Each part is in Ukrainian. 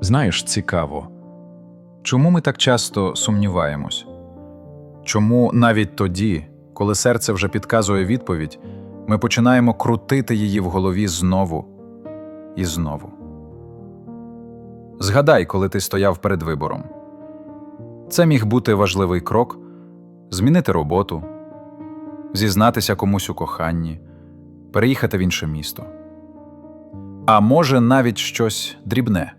Знаєш, цікаво, чому ми так часто сумніваємось? Чому навіть тоді, коли серце вже підказує відповідь, ми починаємо крутити її в голові знову і знову? Згадай, коли ти стояв перед вибором. Це міг бути важливий крок змінити роботу, зізнатися комусь у коханні, переїхати в інше місто. А може, навіть щось дрібне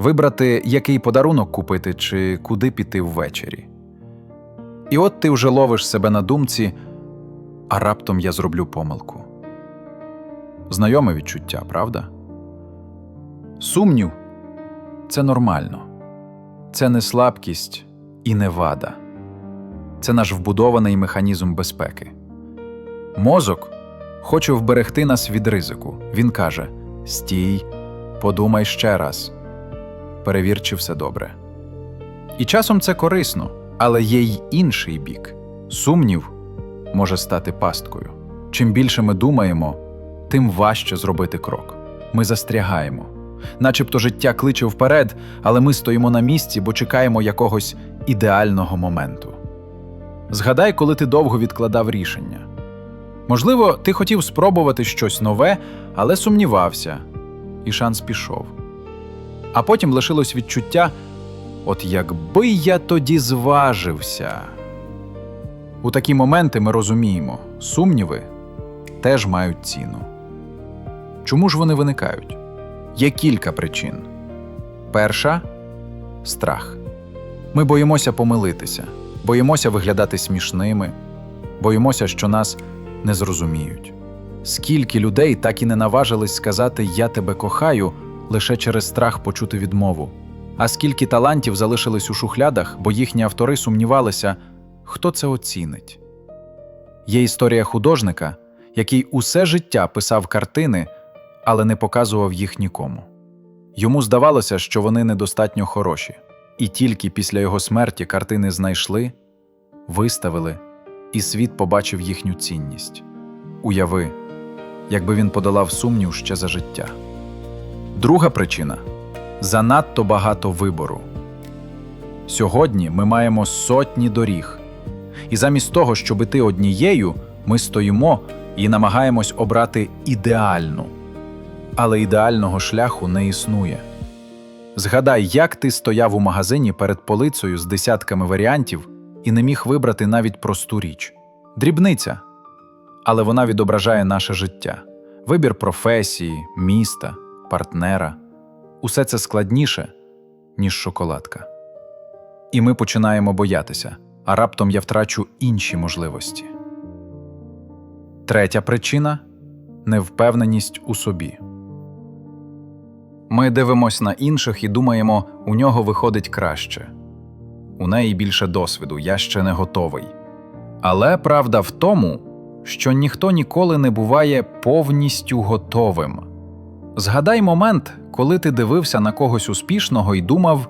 вибрати, який подарунок купити чи куди піти ввечері. І от ти вже ловиш себе на думці, а раптом я зроблю помилку. Знайоме відчуття, правда? Сумнів це нормально, це не слабкість і не вада, це наш вбудований механізм безпеки. Мозок хоче вберегти нас від ризику. Він каже: Стій, подумай ще раз, перевір, чи все добре. І часом це корисно, але є й інший бік. Сумнів може стати пасткою. Чим більше ми думаємо, тим важче зробити крок. Ми застрягаємо. Начебто життя кличе вперед, але ми стоїмо на місці, бо чекаємо якогось ідеального моменту. Згадай, коли ти довго відкладав рішення. Можливо, ти хотів спробувати щось нове, але сумнівався, і шанс пішов. А потім лишилось відчуття: от якби я тоді зважився. У такі моменти ми розуміємо, сумніви теж мають ціну. Чому ж вони виникають? Є кілька причин. Перша страх. Ми боїмося помилитися, боїмося виглядати смішними, боїмося, що нас не зрозуміють. Скільки людей так і не наважились сказати Я тебе кохаю лише через страх почути відмову. А скільки талантів залишились у шухлядах, бо їхні автори сумнівалися, хто це оцінить. Є історія художника, який усе життя писав картини, але не показував їх нікому. Йому здавалося, що вони недостатньо хороші, і тільки після його смерті картини знайшли, виставили, і світ побачив їхню цінність. Уяви, якби він подолав сумнів ще за життя. Друга причина занадто багато вибору. Сьогодні ми маємо сотні доріг, і замість того, щоб іти однією, ми стоїмо і намагаємось обрати ідеальну. Але ідеального шляху не існує. Згадай, як ти стояв у магазині перед полицею з десятками варіантів і не міг вибрати навіть просту річ. Дрібниця, але вона відображає наше життя, вибір професії, міста, партнера. Усе це складніше, ніж шоколадка. І ми починаємо боятися, а раптом я втрачу інші можливості. Третя причина невпевненість у собі. Ми дивимось на інших і думаємо, у нього виходить краще. У неї більше досвіду, я ще не готовий. Але правда в тому, що ніхто ніколи не буває повністю готовим. Згадай момент, коли ти дивився на когось успішного і думав,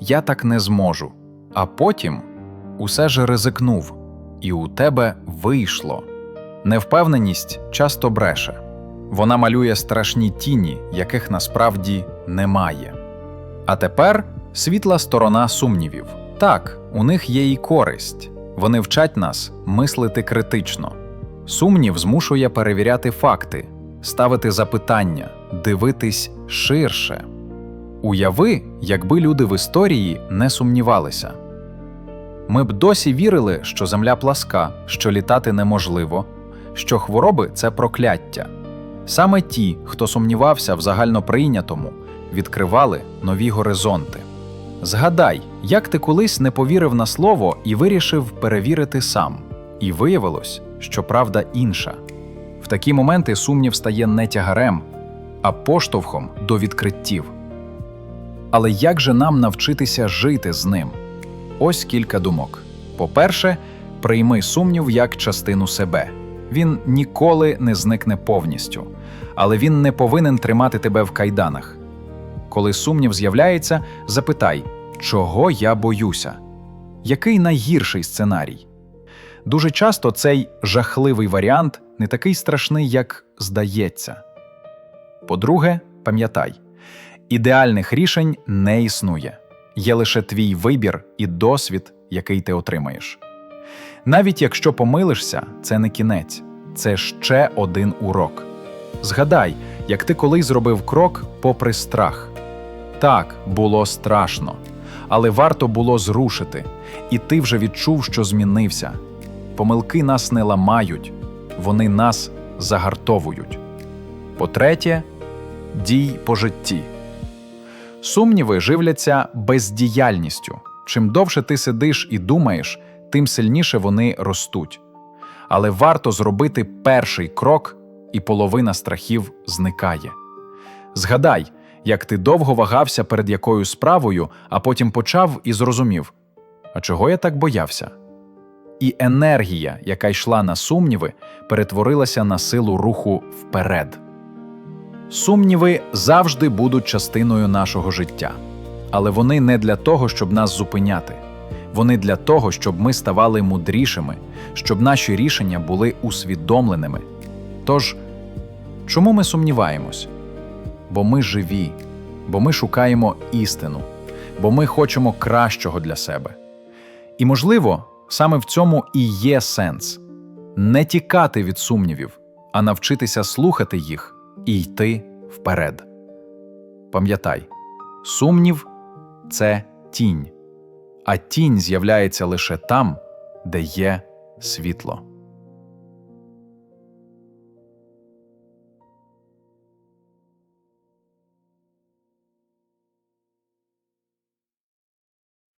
я так не зможу, а потім усе ж ризикнув, і у тебе вийшло. Невпевненість часто бреше. Вона малює страшні тіні, яких насправді немає. А тепер світла сторона сумнівів. Так, у них є і користь. Вони вчать нас мислити критично. Сумнів змушує перевіряти факти, ставити запитання, дивитись ширше. Уяви, якби люди в історії не сумнівалися. Ми б досі вірили, що земля пласка, що літати неможливо, що хвороби це прокляття. Саме ті, хто сумнівався в загальноприйнятому, відкривали нові горизонти. Згадай, як ти колись не повірив на слово і вирішив перевірити сам, і виявилось, що правда інша. Такі моменти сумнів стає не тягарем, а поштовхом до відкриттів. Але як же нам навчитися жити з ним? Ось кілька думок. По-перше, прийми сумнів як частину себе. Він ніколи не зникне повністю, але він не повинен тримати тебе в кайданах. Коли сумнів з'являється, запитай, чого я боюся? Який найгірший сценарій? Дуже часто цей жахливий варіант не такий страшний, як здається. По-друге, пам'ятай, Ідеальних рішень не існує. Є лише твій вибір і досвід, який ти отримаєш. Навіть якщо помилишся, це не кінець, це ще один урок. Згадай, як ти колись зробив крок попри страх. Так, було страшно, але варто було зрушити, і ти вже відчув, що змінився. Помилки нас не ламають, вони нас загартовують. По-третє, дій по житті. Сумніви живляться бездіяльністю. Чим довше ти сидиш і думаєш, тим сильніше вони ростуть. Але варто зробити перший крок, і половина страхів зникає. Згадай, як ти довго вагався перед якою справою, а потім почав і зрозумів: а чого я так боявся? І енергія, яка йшла на сумніви, перетворилася на силу руху вперед. Сумніви завжди будуть частиною нашого життя, але вони не для того, щоб нас зупиняти. Вони для того, щоб ми ставали мудрішими, щоб наші рішення були усвідомленими. Тож, чому ми сумніваємось? Бо ми живі, бо ми шукаємо істину, бо ми хочемо кращого для себе. І, можливо, саме в цьому і є сенс не тікати від сумнівів, а навчитися слухати їх і йти вперед. Пам'ятай, сумнів це тінь, а тінь з'являється лише там, де є світло.